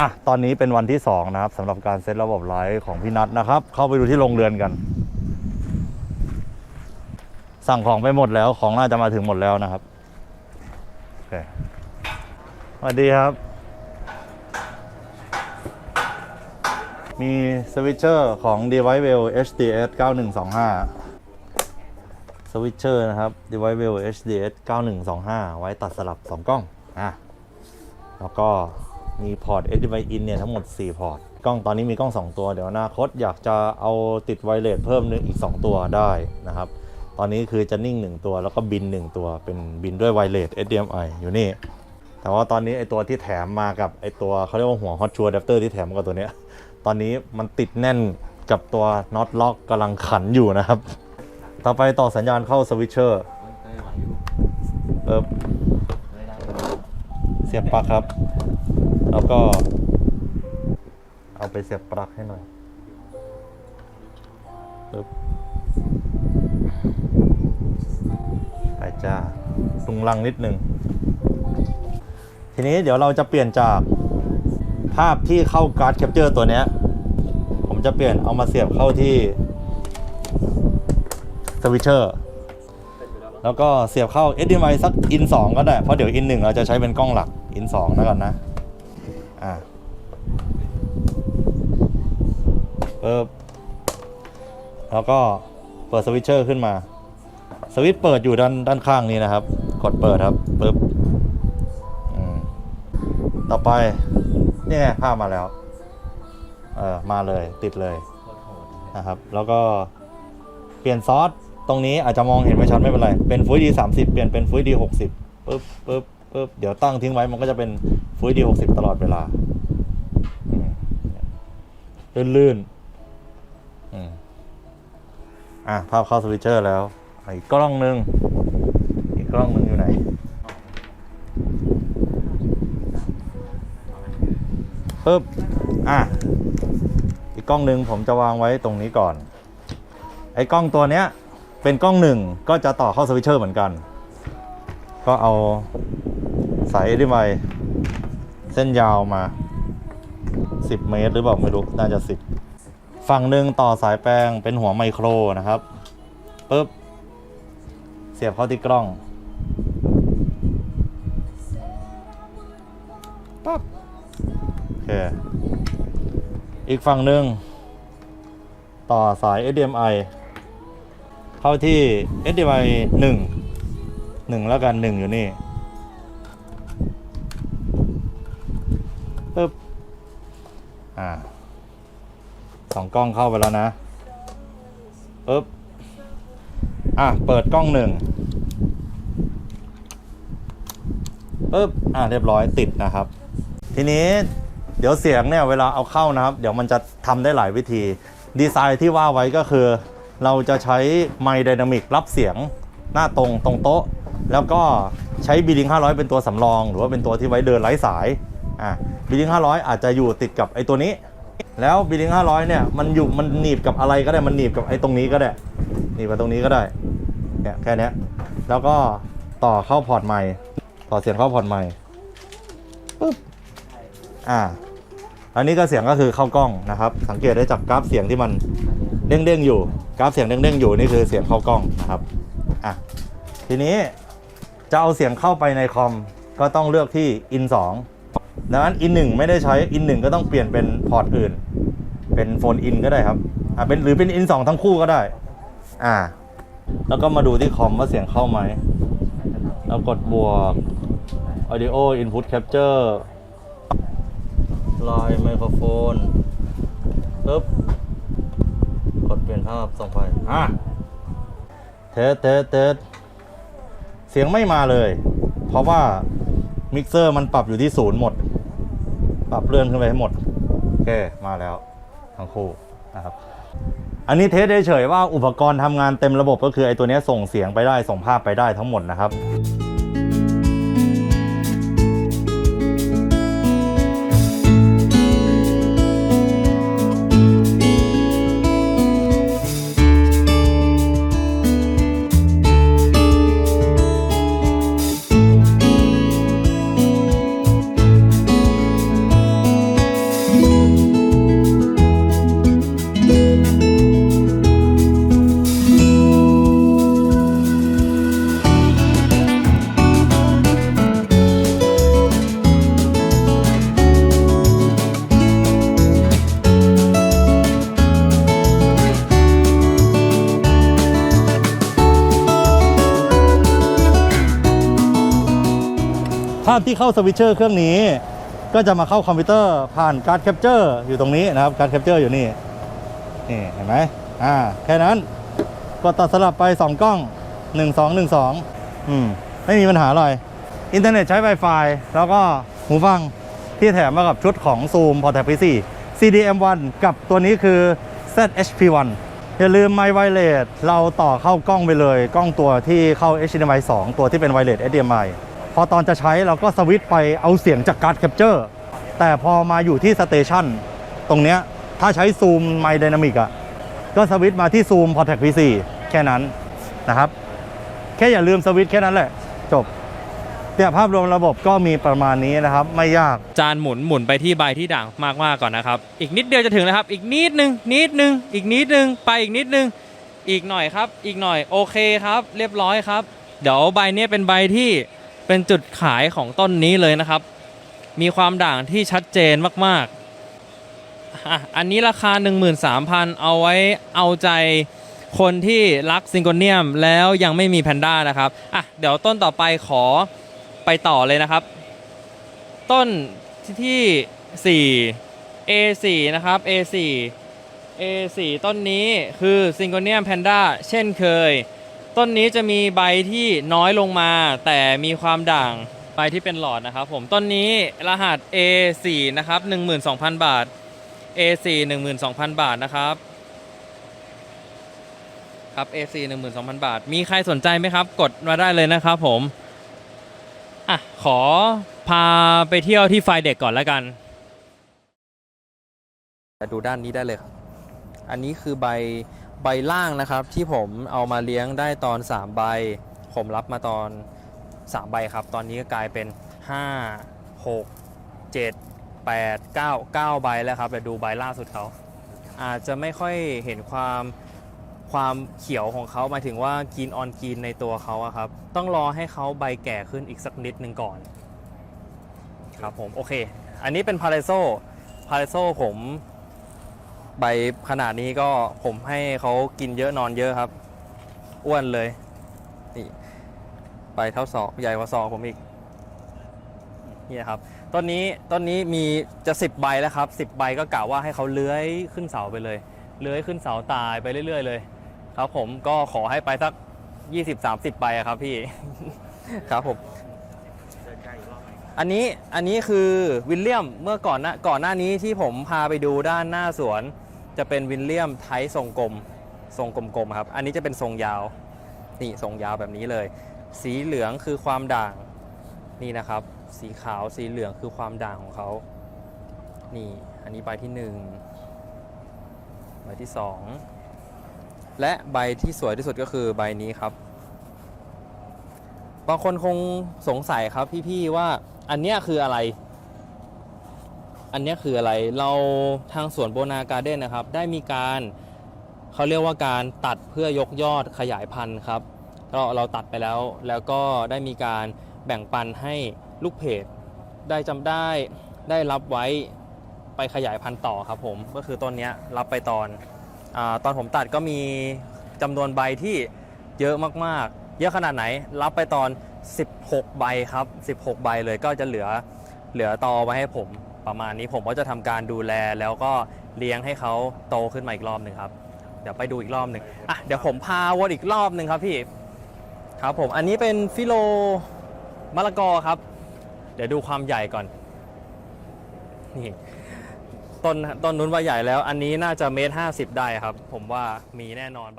อะตอนนี้เป็นวันที่ 2 นะครับสำหรับการเซตระบบไลท์ของพี่นัทนะครับ เข้าไปดูที่โรงเรือนกัน สั่งของไปหมดแล้วของน่าจะมาถึงหมดแล้วนะครับโอเคสวัสดีครับ มีสวิตเชอร์ของ Device Well HDS 9125 สวิตเชอร์นะครับ Device Well HDS 9125 ไว้ตัดสลับ 2 กล้องอะแล้วก็ มีพอร์ต HDMI in เนี่ยทั้งหมด 4 พอร์ต กล้องตอนนี้มีกล้อง 2 ตัว เดี๋ยวอนาคตอยากจะเอาติดไวเลสเพิ่มนึงอีก 2 ตัวได้นะครับ ตอนนี้คือจะนิ่ง 1 ตัวแล้วก็บิน 1 ตัวเป็นบินด้วยไวเลส HDMI อยู่นี่ แต่ว่าตอนนี้ไอตัวที่แถมมากับไอตัวเขาเรียกว่าหัว Hot Shoe Adapter ที่แถมกับตัวเนี้ย ตอนนี้มันติดแน่นกับตัวน็อตล็อกกำลังขันอยู่นะครับ ต่อไปต่อสัญญาณเข้าสวิตเชอร์เออเสียบปลั๊กครับ แล้วก็ เอาไปเสียบปลั๊กให้หน่อยปึ๊บไปจ้าตุงลังนิดนึง ทีนี้เดี๋ยวเราจะเปลี่ยนจากภาพที่เข้าการ์ดแคปเจอร์ตัวเนี้ยผมจะเปลี่ยนเอามาเสียบเข้าที่สวิตเชอร์แล้วก็เสียบเข้า HDMI สัก in 2 ก็ได้ เพราะเดี๋ยว in 1 เราจะใช้เป็นกล้องหลัก in 2นะก่อนนะ อ่าปึ๊บแล้วก็เปิดสวิตเชอร์ขึ้นมา สวิตช์เปิดอยู่ด้านด้านข้างนี้นะครับ กดเปิดครับปึ๊บอืมต่อไป นี่ไงภาพมาแล้ว เออมาเลยติดเลยนะครับ แล้วก็เปลี่ยนซอสตรงนี้อาจจะมองเห็นไม่ชัดไม่เป็นไร เป็นฟุตดีสามสิบเปลี่ยนเป็นฟุตดีหกสิบปึ๊บปึ๊บ ปึ๊บเดี๋ยวตั้งทิ้งไว้มันก็จะเป็นฟุตดีหกสิบตลอดเวลาลื่นลื่นๆอะ ภาพเข้าสวิตเชอร์แล้ว อีกกล้องหนึ่งอีกกล้องหนึ่งอยู่ไหน ปึ๊บ อะ อีกกล้องหนึ่งผมจะวางไว้ตรงนี้ก่อน ไอ้กล้องตัวเนี้ย เป็นกล้องหนึ่งก็จะต่อเข้าสวิตเชอร์เหมือนกัน ก็เอา สาย HDMI เส้นยาวมา 10 เมตรหรือเปล่าไม่รู้ น่าจะ 10 ฝั่งหนึ่งต่อสายแปลงเป็นหัวไมโครนะครับปึ๊บ เสียบเข้าที่กล้องปั๊บโอเค อีกฝั่งหนึ่งต่อสาย HDMI เข้าที่ HDMI 1 1 แล้วกัน 1 อยู่นี่ ปึ๊บอ่าสองกล้องเข้าไปแล้วนะปึ๊บอะเปิดกล้องหนึ่งปึ๊บอะเรียบร้อยติดนะครับ ทีนี้เดี๋ยวเสียงเนี่ยเวลาเอาเข้านะครับ เดี๋ยวมันจะทำได้หลายวิธี ดีไซน์ที่ว่าไว้ก็คือ เราจะใช้ไมค์ไดนามิกรับเสียงหน้าตรงตรงโต๊ะ แล้วก็ใช้บีลิง500 เป็นตัวสำรอง หรือว่าเป็นตัวที่ไว้เดินไร้สาย อะบีลิง500อยอาจจะอยู่ติดกับไอ้ตัวนี้ แล้วบีลิง500เนี่ยมันอยู่มันหนีบกับอะไรก็ได้มันหนีบกับไอ้ตรงนี้ก็ได้หนีบกับตรงนี้ก็ได้เนี่ยแค่นี้แล้วก็ต่อเข้าพอร์ตไมค์ต่อเสียงเข้าพอร์ตไมค์ปึ๊บอ่าอันนี้ก็เสียงก็คือเข้ากล้องนะครับ สังเกตได้จากกราฟเสียงที่มันเด้งๆอยู่ กราฟเสียงเด้งๆอยู่นี่คือเสียงเข้ากล้องนะครับอะทีนี้จะเอาเสียงเข้าไปในคอมก็ต้องเลือกที่ in 2 ดังนั้น in 1ไม่ได้ใช้ in 1ก็ต้องเปลี่ยนเป็นพอร์ตอื่น เป็นโฟน in ก็ได้ครับอ่าเป็นหรือเป็น in 2ทั้งคู่ก็ได้ อ่า แล้วก็มาดูที่คอมว่าเสียงเข้าไหมแล้วกดบวก audio input capture ลายไมโครโฟนปึ๊บกดเปลี่ยนภาพส่งไปอะเทสเทสเทสเสียงไม่มาเลย เพราะว่ามิกเซอร์มันปรับอยู่ที่ศูนย์หมด ปรับเลื่อนขึ้นไปให้หมด โอเค มาแล้วทั้งคู่นะครับ อันนี้เทสเฉยๆว่าอุปกรณ์ทำงานเต็มระบบก็คือไอ้ตัวนี้ส่งเสียงไปได้ส่งภาพไปได้ทั้งหมดนะครับ ภาพที่เข้าสวิตเชอร์เครื่องนี้ ก็จะมาเข้าคอมพิวเตอร์ผ่านการ์ดแคปเจอร์อยู่ตรงนี้นะครับการ์ดแคปเจอร์อยู่นี่นี่เห็นไหมอ่าแค่นั้นกดตัดสลับไป 2 กล้อง 1 2 1 2อืมไม่มีปัญหาอะไรอินเทอร์เน็ตใช้ Wi-Fi แล้วก็หูฟังที่แถมมากับชุดของ Zoom p o r t a b l e CDM1 กับตัวนี้คือ ZHP1 อย่าลืม My Wireless เราต่อเข้ากล้องไปเลย กล้องตัวที่เข้า HDMI 2 ตัวที่เป็น Wireless HDMI พอตอนจะใช้เราก็สวิตไปเอาเสียงจากการ์ดแคปเจอร์แต่พอมาอยู่ที่สเตชันตรงเนี้ยถ้าใช้ซูม My Dynamic อะก็สวิตมาที่ซูม p o r t a c PC แค่นั้นนะครับ แค่อย่าลืมสวิตแค่นั้นแหละ จบเนี่ยภาพรวมระบบก็มีประมาณนี้นะครับ ไม่ยากจานหมุนหมุนไปที่ใบที่ด่างมากๆก่อนนะครับ อีกนิดเดียวจะถึงแล้วครับ อีกนิดนึงนิดนึงอีกนิดนึงไปอีกนิดนึงอีกหน่อยครับ อีกหน่อยโอเคครับ เรียบร้อยครับ เดี๋ยวใบนี้เป็นใบที่ เป็นจุดขายของต้นนี้เลยนะครับ มีความด่างที่ชัดเจนมากๆอะอันนี้ราคา 13,000 เอาไว้เอาใจคนที่รักซิงโกเนียมแล้วยังไม่มีแพนด้านะครับอะเดี๋ยวต้นต่อไปขอไปต่อเลยนะครับ ต้นที่ 4 A4 นะครับ A4 A4 ต้นนี้คือซิงโกเนียมแพนด้าเช่นเคย ต้นนี้จะมีใบที่น้อยลงมา แต่มีความด่างใบที่เป็นหลอดนะครับผมต้นนี้รหัส A4 นะครับ12,000 บาท A4 12,000 บาทนะครับครับ A4 12,000 บาท มีใครสนใจไหมครับ กดมาได้เลยนะครับผมอะขอพาไปเที่ยวที่ไฟเด็กก่อนแล้วกันดูด้านนี้ได้เลยครับ อันนี้คือใบ ใบล่างนะครับ ที่ผมเอามาเลี้ยงได้ตอน 3 ใบ ผมรับมาตอน 3 ใบครับ ตอนนี้ก็กลายเป็น 5 6 7 8 9 9 ใบแล้วครับแต่ดูใบล่าสุดเขา อาจจะไม่ค่อยเห็นความความเขียวของเขาหมายถึงว่ากินออนกินในตัวเขาอะครับ ต้องรอให้เขาใบแก่ขึ้นอีกสักนิดหนึ่งก่อน ครับผม โอเค อันนี้เป็นพาเลโซพาเลโซผม ใบขนาดนี้ก็ผมให้เขากินเยอะนอนเยอะครับ อ้วนเลย นี่ใบเท่าศอกใหญ่กว่าศอกผมอีกนี่ครับต้นนี้ต้นนี้มีจะ10ใบแล้วครับ10ใบก็กะว่าให้เขาเลื้อยขึ้นเสาไปเลย เลื้อยขึ้นเสาตายไปเรื่อย ๆ เลย ครับผมก็ขอให้ไปสัก20-30ใบอะครับพี่ ครับผมอันนี้อันนี้คือวิลเลียมเมื่อก่อนน้าก่อนหน้านี้ที่ผมพาไปดูด้านหน้าสวน จะเป็นวิลเลียมไทป์ทรงกลมทรงกลมๆครับ อันนี้จะเป็นทรงยาว นี่ทรงยาวแบบนี้เลย สีเหลืองคือความด่าง นี่นะครับ สีขาวสีเหลืองคือความด่างของเขา นี่ อันนี้ใบที่หนึ่งใบที่สองและใบที่สวยที่สุดก็คือใบนี้ครับ บางคนคงสงสัยครับพี่ๆว่าอันเนี้ยคืออะไร อันนี้คืออะไรเราทางสวนโบนาการ์เด้นนะครับ ได้มีการเขาเรียกว่าการตัดเพื่อยกยอดขยายพันธุ์ครับก็เราตัดไปแล้ว แล้วก็ได้มีการแบ่งปันให้ลูกเพจได้จำได้ได้รับไว้ไปขยายพันธุ์ต่อครับผม ก็คือต้นนี้รับไปตอนอตอนผมตัดก็มีจำนวนใบที่เยอะมากๆ เยอะขนาดไหน รับไปตอน 16 ใบครับ 16 ใบเลยก็จะเหลือเหลือตอไว้ให้ผม ประมาณนี้ผมก็จะทำการดูแลแล้วก็เลี้ยงให้เขาโตขึ้นมาอีกรอบหนึ่งครับ เดี๋ยวไปดูอีกรอบหนึ่งอะเดี๋ยวผมพาวนอีกรอบหนึ่งครับพี่ครับผมอันนี้เป็นฟิโลมะละกอครับ เดี๋ยวดูความใหญ่ก่อนนี่ต้นต้นนู้นว่าใหญ่แล้ว อันนี้น่าจะเมตรห้าสิบได้ครับ ผมว่ามีแน่นอน